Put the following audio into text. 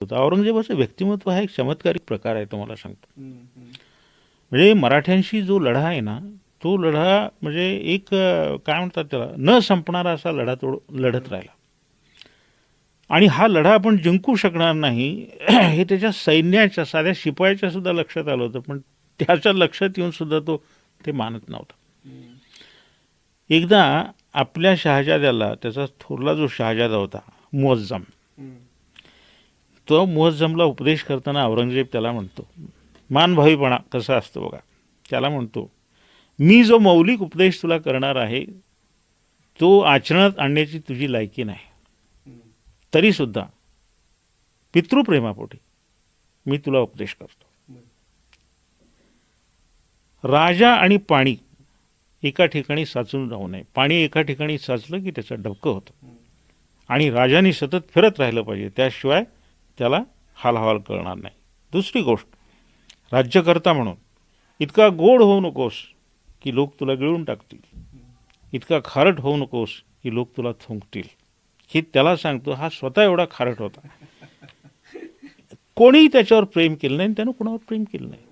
होतं. औरंगजेबाचं व्यक्तिमत्व हा एक चमत्कारिक प्रकार आहे तुम्हाला सांगतो. म्हणजे मराठ्यांशी जो लढा आहे ना तो लढा म्हणजे एक काय म्हणतात त्याला न संपणारा असा लढा तो लढत राहिला. आणि हा लढा आपण जिंकू शकणार नाही हे त्याच्या सैन्याच्या साध्या शिपायाच्या सुद्धा लक्षात आलं होतं पण त्याच्या लक्षात येऊन सुद्धा तो ते मानत नव्हता. एकदा आपल्या शहाजाद्याला त्याचा थोरला जो शहाजादा होता मुअज्जम तो मुअज्जमला उपदेश करताना औरंगजेब त्याला म्हणतो मानभावीपणा कसा असतो बघा. त्याला म्हणतो मी जो मौलिक उपदेश तुला करणार आहे तो आचरणात आणण्याची तुझी लायकी नाही. तरीसुद्धा पितृप्रेमापोटी मी तुला उपदेश करतो. राजा आणि पाणी एका ठिकाणी साचून राहू नये. पाणी एका ठिकाणी साचलं की त्याचं डबकं होतं. आणि राजाने सतत फिरत राहिलं पाहिजे. त्याशिवाय त्याला हालहाल कळणार नाही. दुसरी गोष्ट राज्यकर्ता म्हणून इतका गोड होऊ नकोस की लोक तुला गिळून टाकतील. इतका खारट होऊ नकोस की लोक तुला थुंकतील. हे त्याला सांगतो हा स्वतः एवढा खारट होता. कोणीही त्याच्यावर प्रेम केलं नाही आणि त्यानं कोणावर प्रेम केलं नाही.